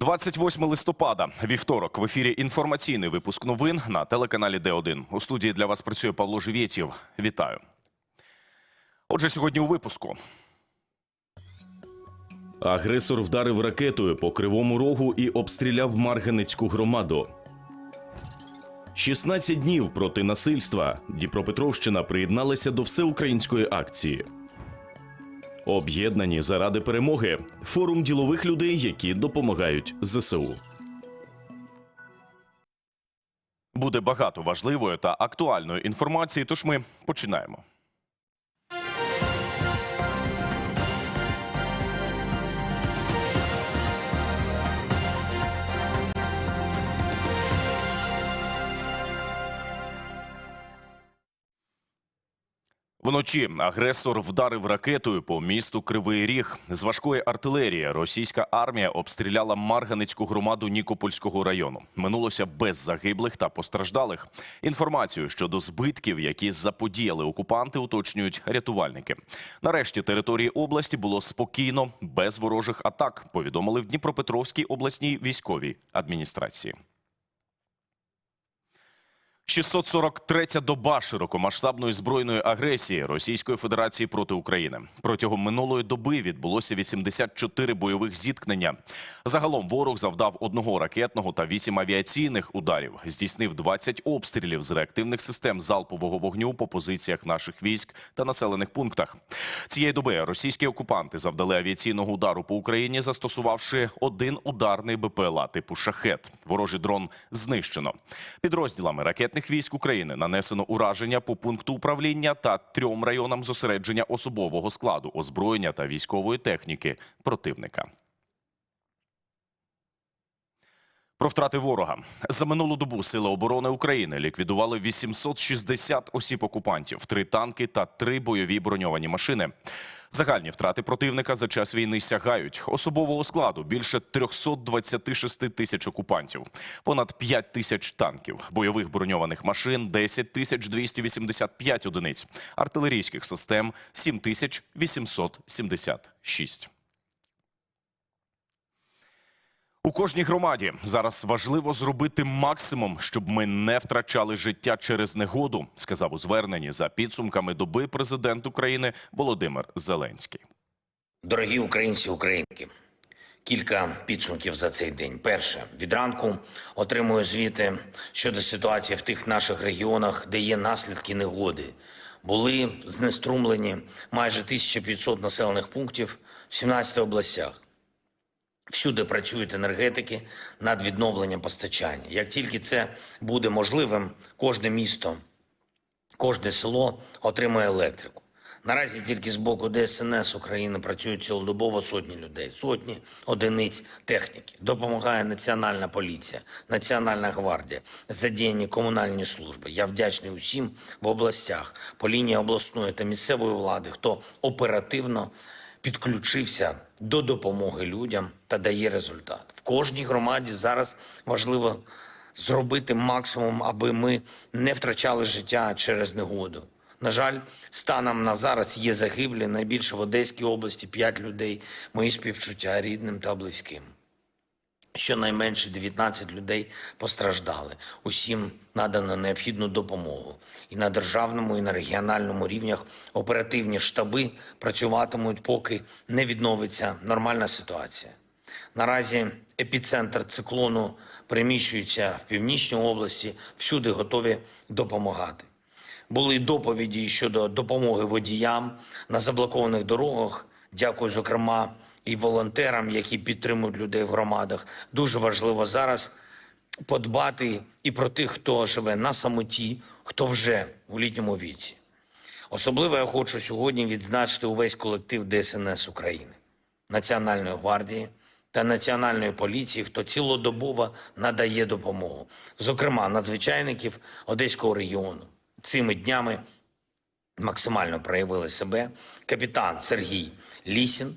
28 листопада, вівторок, в ефірі інформаційний випуск новин на телеканалі Д1. У студії для вас працює Павло Живєтєв. Вітаю. Отже, сьогодні у випуску. Агресор вдарив ракетою по кривому рогу і обстріляв Марганецьку громаду. 16 днів проти насильства. Дніпропетровщина приєдналася до всеукраїнської акції. Об'єднані заради перемоги. Форум ділових людей, які допомагають ЗСУ. Буде багато важливої та актуальної інформації, тож ми починаємо. Вночі агресор вдарив ракетою по місту Кривий Ріг. З важкої артилерії російська армія обстріляла Марганицьку громаду Нікопольського району. Минулося без загиблих та постраждалих. Інформацію щодо збитків, які заподіяли окупанти, уточнюють рятувальники. Нарешті території області було спокійно, без ворожих атак. Повідомили в Дніпропетровській обласній військовій адміністрації. 643-я доба широкомасштабної збройної агресії Російської Федерації проти України. Протягом минулої доби відбулося 84 бойових зіткнення. Загалом ворог завдав одного ракетного та вісім авіаційних ударів, здійснив 20 обстрілів з реактивних систем залпового вогню по позиціях наших військ та населених пунктах. Цієї доби російські окупанти завдали авіаційного удару по Україні, застосувавши один ударний БПЛА типу шахет. Ворожий дрон знищено. Підрозділами ракетних військ України нанесено ураження по пункту управління та трьом районам зосередження особового складу, озброєння та військової техніки противника. Про втрати ворога за минулу добу сили оборони України ліквідували 860 осіб окупантів, три танки та три бойові броньовані машини. Загальні втрати противника за час війни сягають. Особового складу більше 326 тисяч окупантів, понад 5 тисяч танків, бойових броньованих машин 10 тисяч 285 одиниць, артилерійських систем 7 тисяч 876. У кожній громаді зараз важливо зробити максимум, щоб ми не втрачали життя через негоду, сказав у зверненні за підсумками доби президент України Володимир Зеленський. Дорогі українці, українки, кілька підсумків за цей день. Перше, від ранку отримую звіти щодо ситуації в тих наших регіонах, де є наслідки негоди. Були знеструмлені майже 1500 населених пунктів в 17 областях. Всюди працюють енергетики над відновленням постачання. Як тільки це буде можливим, кожне місто, кожне село отримує електрику. Наразі тільки з боку ДСНС України працюють цілодобово сотні людей, сотні одиниць техніки. Допомагає Національна поліція, Національна гвардія, задіяні комунальні служби. Я вдячний усім в областях, по лінії обласної та місцевої влади, хто оперативно підключився до допомоги людям та дає результат. В кожній громаді зараз важливо зробити максимум, аби ми не втрачали життя через негоду. На жаль, станом на зараз є загиблі найбільше в Одеській області 5 людей. Мої співчуття рідним та близьким. Щонайменше 19 людей постраждали. Усім надано необхідну допомогу. І на державному, і на регіональному рівнях оперативні штаби працюватимуть, поки не відновиться нормальна ситуація. Наразі епіцентр циклону переміщується в північній області, всюди готові допомагати. Були доповіді щодо допомоги водіям на заблокованих дорогах. Дякую, зокрема, і волонтерам, які підтримують людей в громадах. Дуже важливо зараз подбати і про тих, хто живе на самоті, хто вже у літньому віці. Особливо я хочу сьогодні відзначити увесь колектив ДСНС України, Національної гвардії та Національної поліції, хто цілодобово надає допомогу, зокрема надзвичайників Одеського регіону. Цими днями максимально проявили себе капітан Сергій Лісін,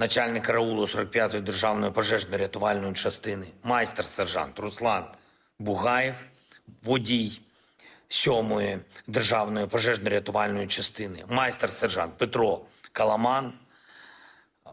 начальник караулу 45-ї державної пожежно-рятувальної частини, майстер-сержант Руслан Бугаєв, водій 7-ї державної пожежно-рятувальної частини, майстер-сержант Петро Каламан,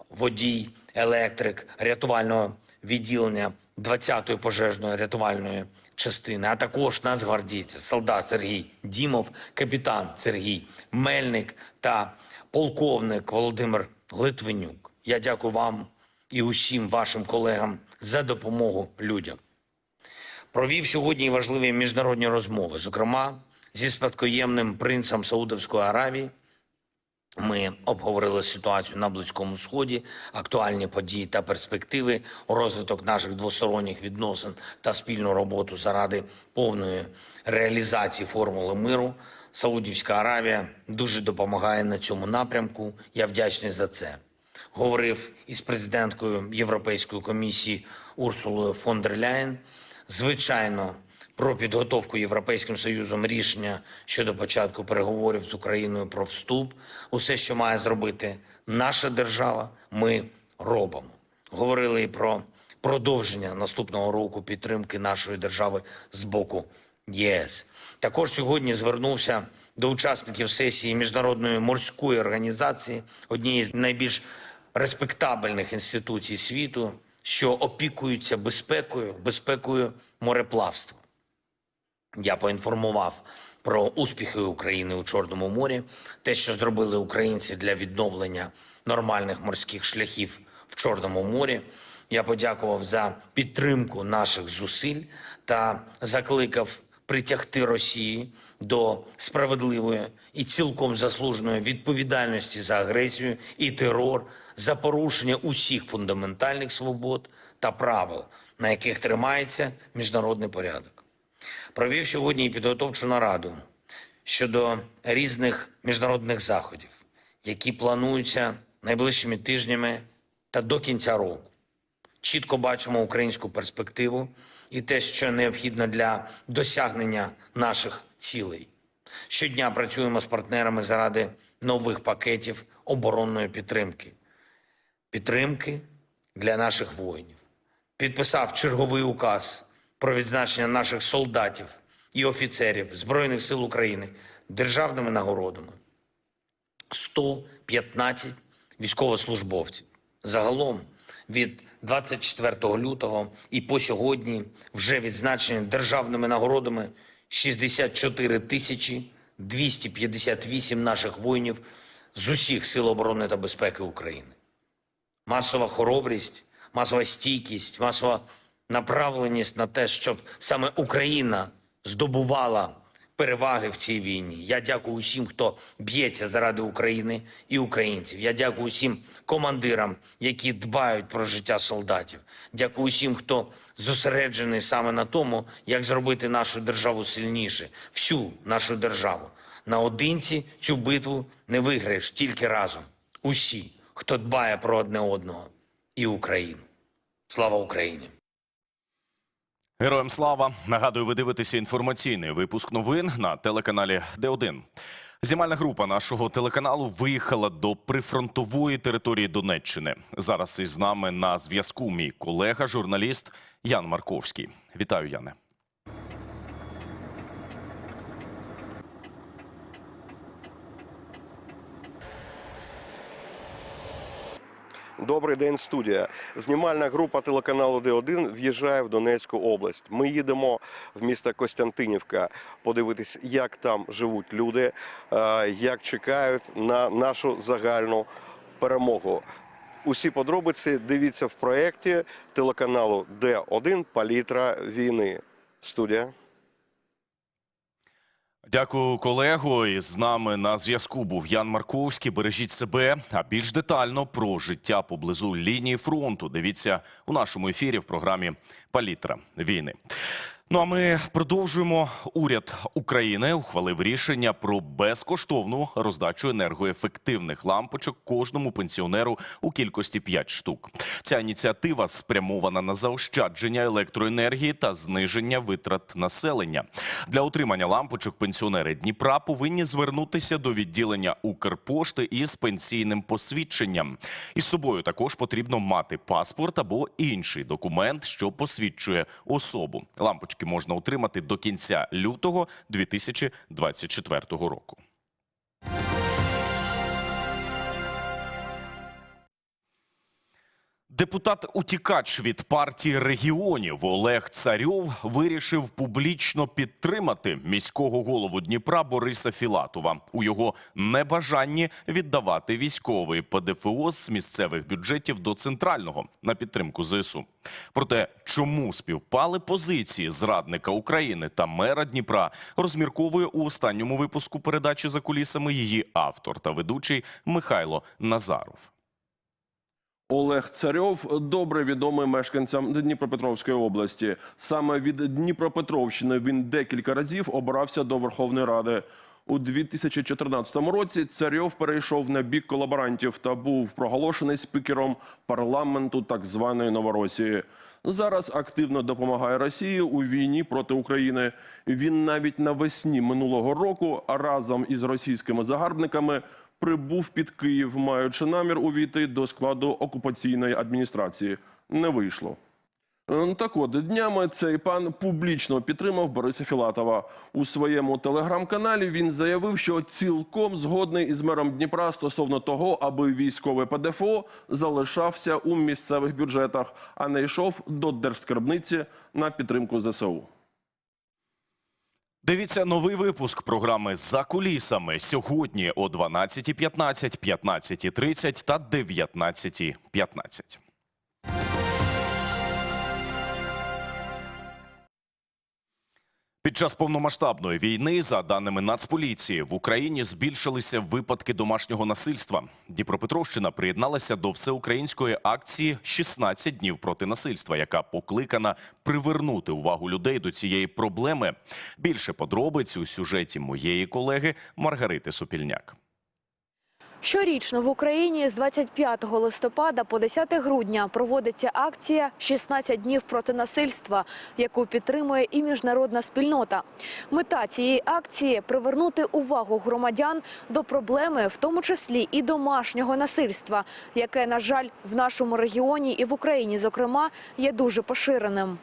водій, електрик рятувального відділення 20-ї пожежної рятувальної частини, а також нацгвардійці, солдат Сергій Дімов, капітан Сергій Мельник та полковник Володимир Литвинюк. Я дякую вам і усім вашим колегам за допомогу людям. Провів сьогодні важливі міжнародні розмови, зокрема зі спадкоємним принцем Саудовської Аравії. Ми обговорили ситуацію на Близькому Сході, актуальні події та перспективи, розвиток наших двосторонніх відносин та спільну роботу заради повної реалізації формули миру. Саудівська Аравія дуже допомагає на цьому напрямку. Я вдячний за це. Говорив із президенткою Європейської комісії Урсулою фон дер Ляєн. Звичайно, про підготовку Європейським Союзом рішення щодо початку переговорів з Україною про вступ. Усе, що має зробити наша держава, ми робимо. Говорили і про продовження наступного року підтримки нашої держави з боку ЄС. Також сьогодні звернувся до учасників сесії міжнародної морської організації, однієї з найбільш респектабельних інституцій світу, що опікуються безпекою, безпекою мореплавства. Я поінформував про успіхи України у Чорному морі, те, що зробили українці для відновлення нормальних морських шляхів в Чорному морі. Я подякував за підтримку наших зусиль та закликав притягти Росії до справедливої і цілком заслуженої відповідальності за агресію і терор, за порушення усіх фундаментальних свобод та правил, на яких тримається міжнародний порядок. Провів сьогодні і підготовчу нараду щодо різних міжнародних заходів, які плануються найближчими тижнями та до кінця року. Чітко бачимо українську перспективу і те, що необхідно для досягнення наших цілей. Щодня працюємо з партнерами заради нових пакетів оборонної підтримки, підтримки для наших воїнів. Підписав черговий указ про відзначення наших солдатів і офіцерів Збройних сил України державними нагородами. 115 військовослужбовців. Загалом від 24 лютого і по сьогодні вже відзначені державними нагородами 64 тисячі 258 наших воїнів з усіх сил оборони та безпеки України. Масова хоробрість, масова стійкість, масова направленість на те, щоб саме Україна здобувала переваги в цій війні. Я дякую усім, хто б'ється заради України і українців. Я дякую усім командирам, які дбають про життя солдатів. Дякую усім, хто зосереджений саме на тому, як зробити нашу державу сильніше, всю нашу державу. Наодинці цю битву не виграєш тільки разом. Усі, хто дбає про одне одного і Україну. Слава Україні! Героям слава! Нагадую, ви дивитеся інформаційний випуск новин на телеканалі Д1. Знімальна група нашого телеканалу виїхала до прифронтової території Донеччини. Зараз із нами на зв'язку мій колега, журналіст Ян Марковський. Вітаю, Яне. Добрий день, студія. Знімальна група телеканалу Д1 в'їжджає в Донецьку область. Ми їдемо в місто Костянтинівка подивитись, як там живуть люди, е, як чекають на нашу загальну перемогу. Усі подробиці дивіться в проєкті телеканалу Д1 Палітра війни. Студія. Дякую, колего. І з нами на зв'язку був Ян Марковський. Бережіть себе. А більш детально про життя поблизу лінії фронту. Дивіться у нашому ефірі в програмі Палітра війни. Ну а ми продовжуємо. Уряд України ухвалив рішення про безкоштовну роздачу енергоефективних лампочок кожному пенсіонеру у кількості 5 штук. Ця ініціатива спрямована на заощадження електроенергії та зниження витрат населення. Для отримання лампочок пенсіонери Дніпра повинні звернутися до відділення Укрпошти із пенсійним посвідченням. Із собою також потрібно мати паспорт або інший документ, що посвідчує особу. Лампочки можна отримати до кінця лютого 2024 року. Депутат-утікач від партії регіонів Олег Царьов вирішив публічно підтримати міського голову Дніпра Бориса Філатова у його небажанні віддавати військовий ПДФО з місцевих бюджетів до центрального на підтримку ЗСУ. Проте, чому співпали позиції зрадника України та мера Дніпра, розмірковує у останньому випуску передачі за кулісами її автор та ведучий Михайло Назаров. Олег Царьов добре відомий мешканцям Дніпропетровської області. Саме від Дніпропетровщини він декілька разів обирався до Верховної Ради. У 2014 році Царьов перейшов на бік колаборантів та був проголошений спікером парламенту так званої Новоросії. Зараз активно допомагає Росії у війні проти України. Він навіть навесні минулого року разом із російськими загарбниками прибув під Київ, маючи намір увійти до складу окупаційної адміністрації. Не вийшло. Так от, днями цей пан публічно підтримав Бориса Філатова. У своєму телеграм-каналі він заявив, що цілком згодний із мером Дніпра стосовно того, аби військовий ПДФО залишався у місцевих бюджетах, а не йшов до держскарбниці на підтримку ЗСУ. Дивіться новий випуск програми «За кулісами» сьогодні о 12.15, 15.30 та 19.15. Під час повномасштабної війни, за даними Нацполіції, в Україні збільшилися випадки домашнього насильства. Дніпропетровщина приєдналася до всеукраїнської акції «16 днів проти насильства, яка покликана привернути увагу людей до цієї проблеми. Більше подробиць у сюжеті моєї колеги Маргарити Сопільняк. Щорічно в Україні з 25 листопада по 10 грудня проводиться акція «16 днів проти насильства», яку підтримує і міжнародна спільнота. Мета цієї акції – привернути увагу громадян до проблеми, в тому числі і домашнього насильства, яке, на жаль, в нашому регіоні і в Україні, зокрема, є дуже поширеним.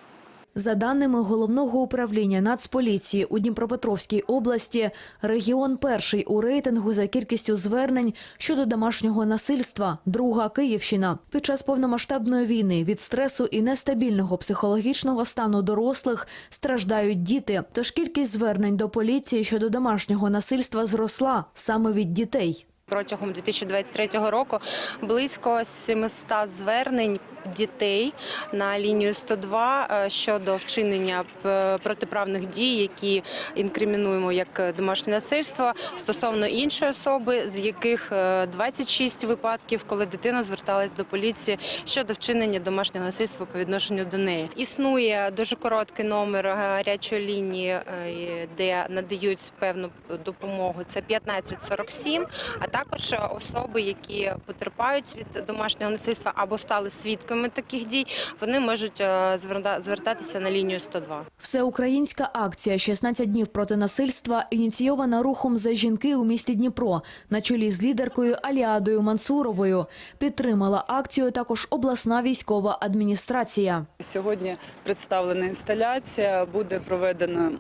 За даними головного управління Нацполіції у Дніпропетровській області, регіон перший у рейтингу за кількістю звернень щодо домашнього насильства, друга Київщина. Під час повномасштабної війни від стресу і нестабільного психологічного стану дорослих страждають діти. Тож кількість звернень до поліції щодо домашнього насильства зросла саме від дітей. Протягом 2023 року близько 700 звернень дітей на лінію 102 е, щодо вчинення е, протиправних дій, які інкримінуємо як домашнє насильство стосовно іншої особи, з яких е, 26 випадків, коли дитина зверталась до поліції щодо вчинення домашнього насильства по відношенню до неї. Існує дуже короткий номер гарячої лінії, е, де надають певну допомогу. Це 1547, а також особи, які потерпають від домашнього насильства або стали свідками таких дій, вони можуть е, зверта- звертатися на лінію 102. Всеукраїнська акція «16 днів проти насильства» ініційована рухом за жінки у місті Дніпро на чолі з лідеркою Аліадою Мансуровою. Підтримала акцію також обласна військова адміністрація. Сьогодні представлена інсталяція, буде проведено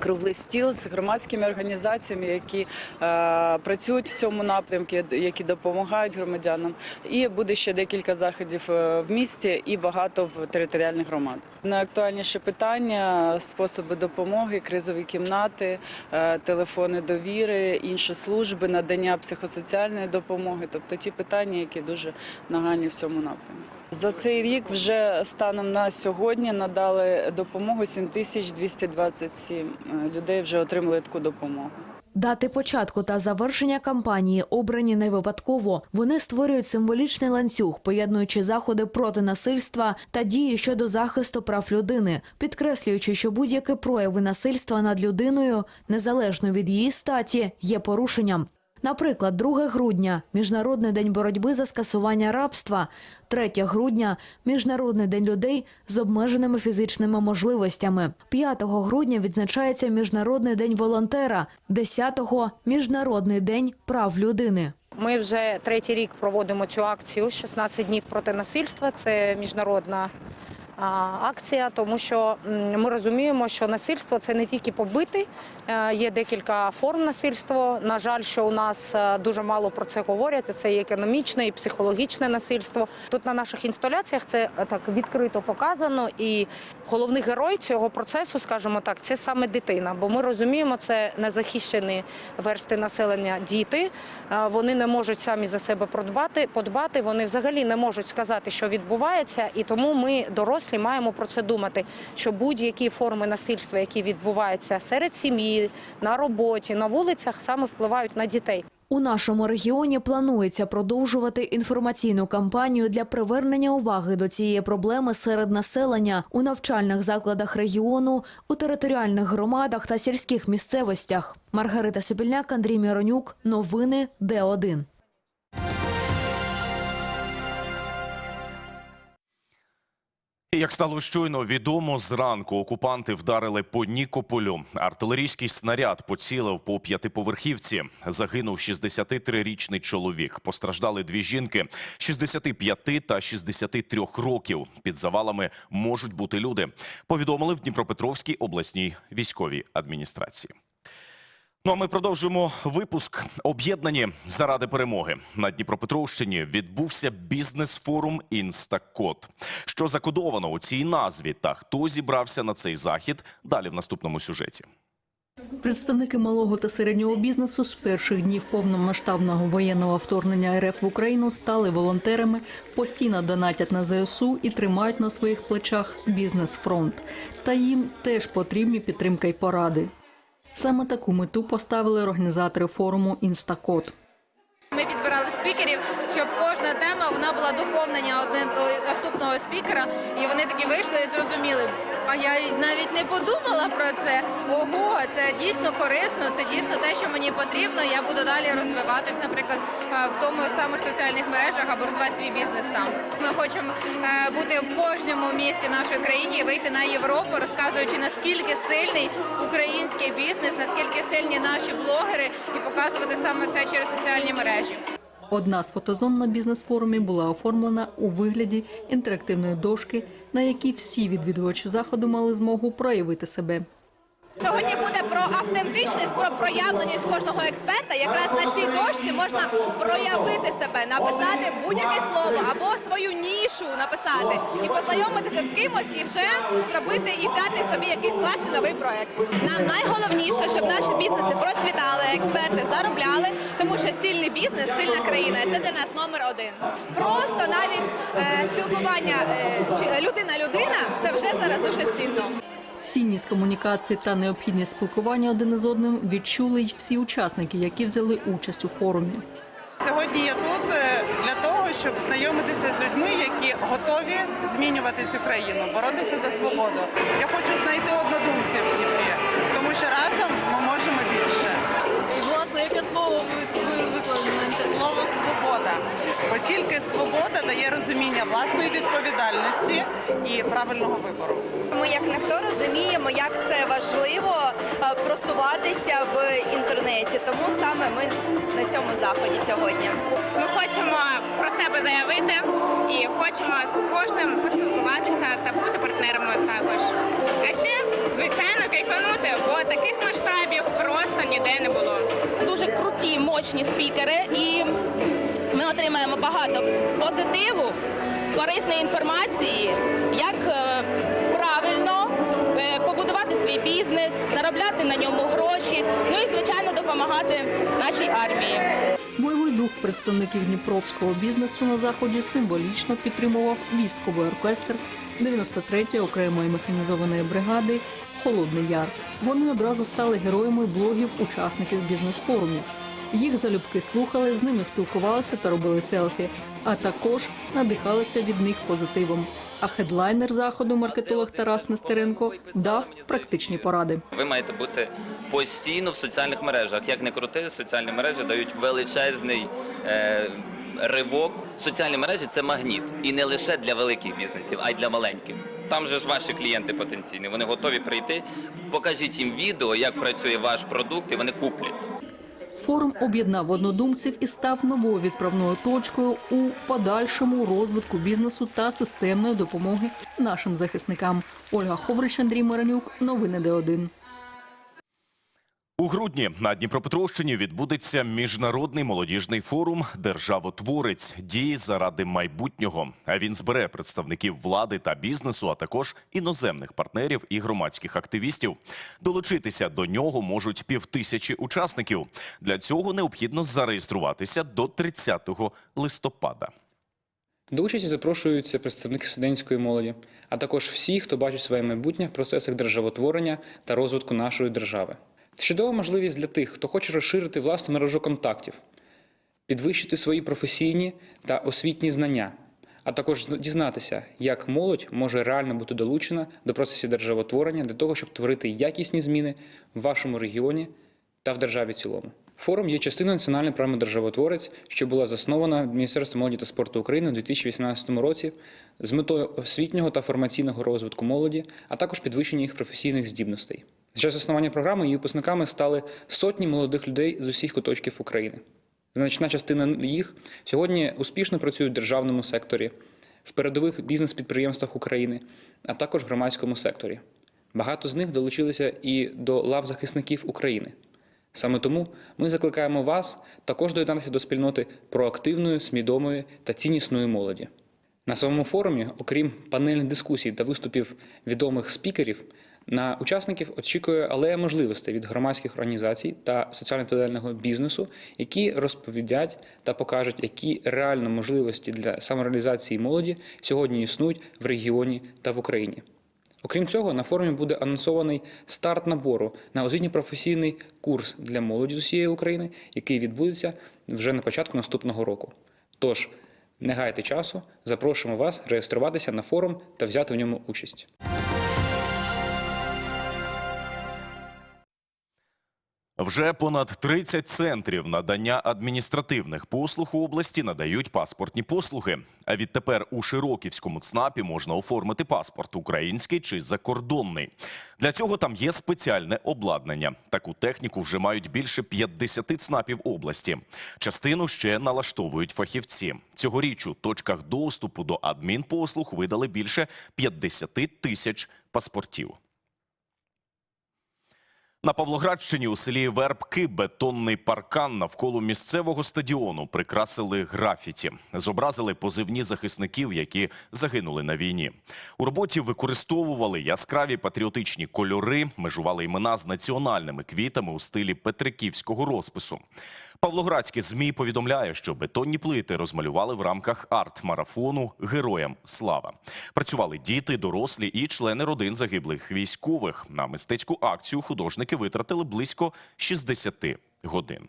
круглий стіл з громадськими організаціями, які е, працюють в цьому напрямку, які допомагають громадянам. І буде ще декілька заходів е, в місті і багато в територіальних громадах. Найактуальніше питання способи допомоги, кризові кімнати, е, телефони довіри, інші служби, надання психосоціальної допомоги, тобто ті питання, які дуже нагальні в цьому напрямку. За цей рік вже станом на сьогодні надали допомогу 7227 е, людей вже отримали таку допомогу. Дати початку та завершення кампанії обрані не випадково. Вони створюють символічний ланцюг, поєднуючи заходи проти насильства та дії щодо захисту прав людини, підкреслюючи, що будь-які прояви насильства над людиною, незалежно від її статі, є порушенням. Наприклад, 2 грудня – Міжнародний день боротьби за скасування рабства, 3 грудня – Міжнародний день людей з обмеженими фізичними можливостями, 5 грудня відзначається Міжнародний день волонтера, 10-го – Міжнародний день прав людини. Ми вже третій рік проводимо цю акцію «16 днів проти насильства. Це міжнародна акція, тому що ми розуміємо, що насильство це не тільки побити, е, є декілька форм насильства. На жаль, що у нас е, дуже мало про це говорять. Це і економічне, і психологічне насильство. Тут на наших інсталяціях це е, так відкрито показано. І головний герой цього процесу, скажімо так, це саме дитина. Бо ми розуміємо, це незахищені версти населення діти. Вони не можуть самі за себе подбати. Вони взагалі не можуть сказати, що відбувається, і тому ми, дорослі, маємо про це думати. Що будь-які форми насильства, які відбуваються серед сім'ї, на роботі, на вулицях, саме впливають на дітей. У нашому регіоні планується продовжувати інформаційну кампанію для привернення уваги до цієї проблеми серед населення у навчальних закладах регіону, у територіальних громадах та сільських місцевостях. Маргарита Сопільняк, Андрій Міронюк. Новини Д1. Як стало щойно відомо, зранку окупанти вдарили по Нікополю. Артилерійський снаряд поцілив по п'ятиповерхівці. Загинув 63-річний чоловік. Постраждали дві жінки 65 та 63 років. Під завалами можуть бути люди. Повідомили в Дніпропетровській обласній військовій адміністрації. Ну а ми продовжуємо випуск. Об'єднані заради перемоги на Дніпропетровщині відбувся бізнес-форум Інстакод. Що закодовано у цій назві та хто зібрався на цей захід? Далі в наступному сюжеті. Представники малого та середнього бізнесу з перших днів повномасштабного воєнного вторгнення РФ в Україну стали волонтерами, постійно донатять на ЗСУ і тримають на своїх плечах бізнес-фронт. Та їм теж потрібні підтримка й поради. Саме таку мету поставили організатори форуму Інстакод. Ми підбирали спікерів, щоб кожна тема вона була доповнення один наступного спікера, і вони такі вийшли і зрозуміли. А я навіть не подумала про це. Ого, це дійсно корисно, це дійсно те, що мені потрібно. Я буду далі розвиватись, наприклад, е, в тому самих соціальних мережах або розвивати свій бізнес там. Ми хочемо е, бути в кожному місті нашої країни і вийти на Європу, розказуючи наскільки сильний український бізнес, наскільки сильні наші блогери, і показувати саме це через соціальні мережі. Одна з фотозон на бізнес-форумі була оформлена у вигляді інтерактивної дошки, на якій всі відвідувачі заходу мали змогу проявити себе. Сьогодні буде про автентичність, про проявленість кожного експерта. Якраз на цій дошці можна проявити себе, написати будь-яке слово або свою нішу написати і познайомитися з кимось, і вже зробити і взяти собі якийсь класний новий проект. Нам найголовніше, щоб наші бізнеси процвітали, експерти заробляли, тому що сильний бізнес, сильна країна це для нас номер один. Просто навіть е, спілкування е, людина-людина це вже зараз дуже цінно. Цінність комунікації та необхідність спілкування один із одним відчули й всі учасники, які взяли участь у форумі. Сьогодні я тут е, для того, щоб знайомитися з людьми, які готові змінювати цю країну, боротися за свободу. Я хочу знайти однодумців тому що разом ми можемо більше. Власне, яке слово ви викладено? Слово свобода, бо тільки свобода дає розуміння власної відповідальності і правильного вибору. Ми як ніхто розуміємо, як це важливо просуватися в інтернеті. Тому саме ми на цьому заході сьогодні. Ми хочемо про себе заявити і хочемо з кожним поспілкуватися та бути партнерами також. А ще, звичайно, кайфанути, бо таких масштабів просто ніде не було. Дуже круті, мощні спікери, і ми отримаємо багато позитиву, корисної інформації, як свій бізнес, заробляти на ньому гроші, ну і звичайно допомагати нашій армії. Бойовий дух представників дніпровського бізнесу на заході символічно підтримував військовий оркестр 93-ї окремої механізованої бригади Холодний Яр. Вони одразу стали героями блогів учасників бізнес-форумів. Їх залюбки слухали, з ними спілкувалися та робили селфі, а також надихалися від них позитивом. А хедлайнер заходу, маркетолог Тарас Нестеренко, дав практичні поради. Ви маєте бути постійно в соціальних мережах. Як не крути, соціальні мережі дають величезний е, ривок. Соціальні мережі це магніт, і не лише для великих бізнесів, а й для маленьких. Там же ж ваші клієнти потенційні. Вони готові прийти. Покажіть їм відео, як працює ваш продукт, і вони куплять. Форум об'єднав однодумців і став новою відправною точкою у подальшому розвитку бізнесу та системної допомоги нашим захисникам. Ольга Ховрич, Андрій Миронюк. Новини Д1. У грудні на Дніпропетровщині відбудеться міжнародний молодіжний форум Державотворець дії заради майбутнього. Він збере представників влади та бізнесу, а також іноземних партнерів і громадських активістів. Долучитися до нього можуть півтисячі учасників. Для цього необхідно зареєструватися до 30 листопада. До участі запрошуються представники студентської молоді, а також всі, хто бачить своє майбутнє в процесах державотворення та розвитку нашої держави. Це чудова можливість для тих, хто хоче розширити власну мережу контактів, підвищити свої професійні та освітні знання, а також дізнатися, як молодь може реально бути долучена до процесів державотворення для того, щоб творити якісні зміни в вашому регіоні та в державі цілому. Форум є частиною національної програми Державотворець, що була заснована Міністерством молоді та спорту України у 2018 році з метою освітнього та формаційного розвитку молоді, а також підвищення їх професійних здібностей. За час заснування програми її випускниками стали сотні молодих людей з усіх куточків України. Значна частина їх сьогодні успішно працюють в державному секторі, в передових бізнес-підприємствах України, а також в громадському секторі. Багато з них долучилися і до лав захисників України. Саме тому ми закликаємо вас також доєднатися до спільноти проактивної, свідомої та ціннісної молоді. На самому форумі, окрім панельних дискусій та виступів відомих спікерів, на учасників очікує алея можливостей від громадських організацій та соціально відповідального бізнесу, які розповідять та покажуть, які реально можливості для самореалізації молоді сьогодні існують в регіоні та в Україні. Окрім цього, на форумі буде анонсований старт набору на освітньо-професійний курс для молоді з усієї України, який відбудеться вже на початку наступного року. Тож, не гайте часу, запрошуємо вас реєструватися на форум та взяти в ньому участь. Вже понад 30 центрів надання адміністративних послуг у області надають паспортні послуги. А відтепер у Широківському ЦНАПі можна оформити паспорт український чи закордонний. Для цього там є спеціальне обладнання. Таку техніку вже мають більше 50 ЦНАПів області. Частину ще налаштовують фахівці. Цьогоріч у точках доступу до адмінпослуг видали більше 50 тисяч паспортів. На Павлоградщині у селі Вербки бетонний паркан навколо місцевого стадіону прикрасили графіті. Зобразили позивні захисників, які загинули на війні. У роботі використовували яскраві патріотичні кольори, межували імена з національними квітами у стилі петриківського розпису. Павлоградське ЗМІ повідомляє, що бетонні плити розмалювали в рамках арт-марафону Героям слава. Працювали діти, дорослі і члени родин загиблих військових. На мистецьку акцію художники витратили близько 60 годин.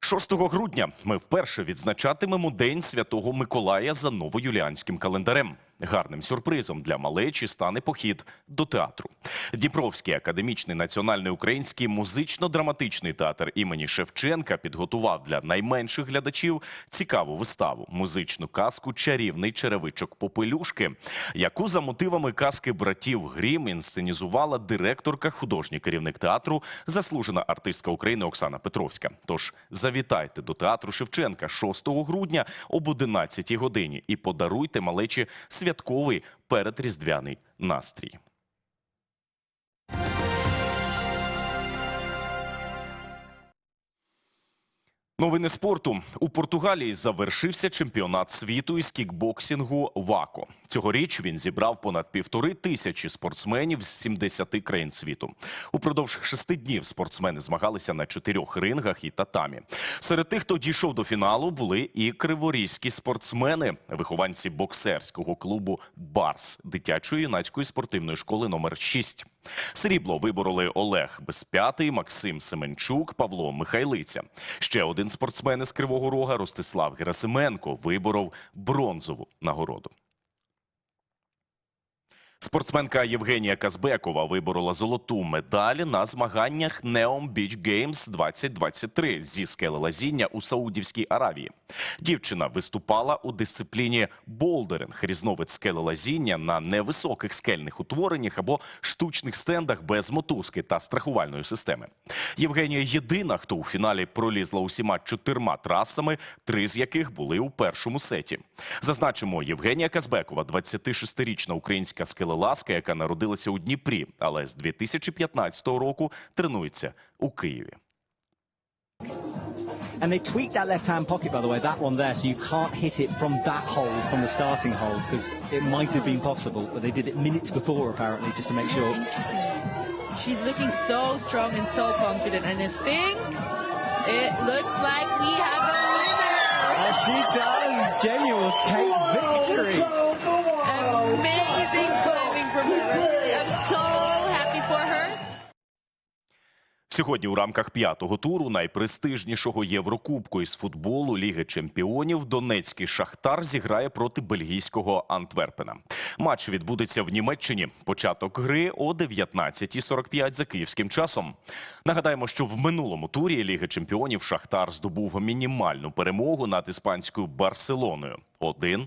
6 грудня ми вперше відзначатимемо День Святого Миколая за новоюліанським календарем. Гарним сюрпризом для малечі стане похід до театру. Дніпровський академічний національний український музично-драматичний театр імені Шевченка підготував для найменших глядачів цікаву виставу музичну казку Чарівний черевичок Попелюшки, яку за мотивами казки братів Грім інсценізувала директорка, художній керівник театру, заслужена артистка України Оксана Петровська. Тож завітайте до театру Шевченка 6 грудня об 11 годині і подаруйте малечі святковий передріздвяний настрій. Новини спорту у Португалії завершився чемпіонат світу із кікбоксингу ВАКО. Цьогоріч він зібрав понад півтори тисячі спортсменів з 70 країн світу. Упродовж шести днів спортсмени змагалися на чотирьох рингах і татамі. Серед тих, хто дійшов до фіналу, були і криворізькі спортсмени, вихованці боксерського клубу Барс дитячої юнацької спортивної школи номер 6. Срібло вибороли Олег Безп'ятий, Максим Семенчук, Павло Михайлиця. Ще один спортсмен із Кривого Рога Ростислав Герасименко виборов бронзову нагороду. Спортсменка Євгенія Казбекова виборола золоту медаль на змаганнях Neom Beach Games 2023 зі скелелазіння у Саудівській Аравії. Дівчина виступала у дисципліні болдеринг, різновид скелелазіння на невисоких скельних утвореннях або штучних стендах без мотузки та страхувальної системи. Євгенія єдина, хто у фіналі пролізла усіма чотирма трасами, три з яких були у першому сеті. Зазначимо, Євгенія Казбекова, 26-річна українська скелелазка, яка народилася у Дніпрі, але з 2015 року тренується у Києві. And they tweaked that left-hand pocket, by the way, that one there, so you can't hit it from that hold, from the starting hold, because it might have been possible, but they did it minutes before, apparently, just to make sure. She's looking so strong and so confident, and I think it looks like we have a winner. Oh, she does! Jenny will take victory! Amazing climbing from her. Сьогодні у рамках п'ятого туру найпрестижнішого Єврокубку із футболу Ліги Чемпіонів Донецький Шахтар зіграє проти бельгійського Антверпена. Матч відбудеться в Німеччині. Початок гри о 19.45 за київським часом. Нагадаємо, що в минулому турі Ліги Чемпіонів Шахтар здобув мінімальну перемогу над іспанською Барселоною 1-0.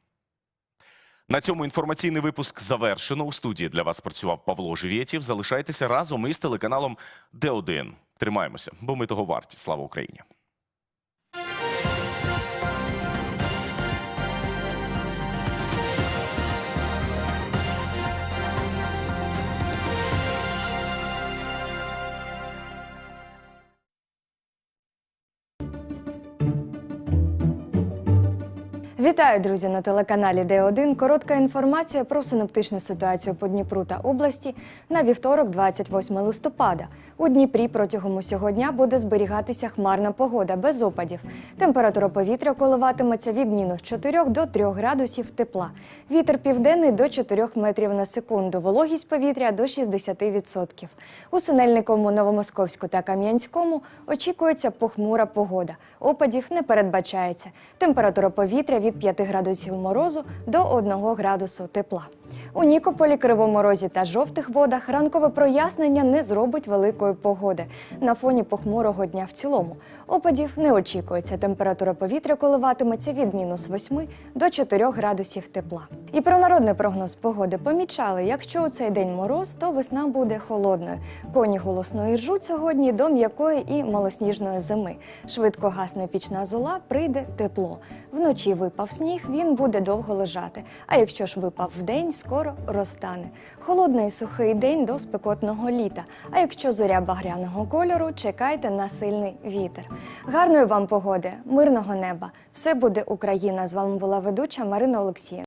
На цьому інформаційний випуск завершено. У студії для вас працював Павло Живєтів. Залишайтеся разом із телеканалом Д1. Тримаємося, бо ми того варті. Слава Україні! Вітаю, друзі, на телеканалі Д1. Коротка інформація про синоптичну ситуацію по Дніпру та області на вівторок, 28 листопада. У Дніпрі протягом усього дня буде зберігатися хмарна погода без опадів. Температура повітря коливатиметься від мінус 4 до 3 градусів тепла. Вітер південний до 4 метрів на секунду. Вологість повітря до 60%. У Синельниковому, Новомосковську та Кам'янському очікується похмура погода. Опадів не передбачається. Температура повітря від 5 градусів морозу до 1 градусу тепла. У Нікополі, Кривому Розі та жовтих водах ранкове прояснення не зробить великої погоди на фоні похмурого дня в цілому. Опадів не очікується. Температура повітря коливатиметься від мінус 8 до 4 градусів тепла. І про народний прогноз погоди помічали, якщо у цей день мороз, то весна буде холодною. Коні голосно іржуть сьогодні до м'якої і малосніжної зими. Швидко гасне пічна зола, прийде тепло. Вночі випав сніг, він буде довго лежати. А якщо ж випав вдень, скоро розтане. Холодний сухий день до спекотного літа. А якщо зоря багряного кольору, чекайте на сильний вітер. Гарної вам погоди, мирного неба! Все буде Україна! З вами була ведуча Марина Олексієнко.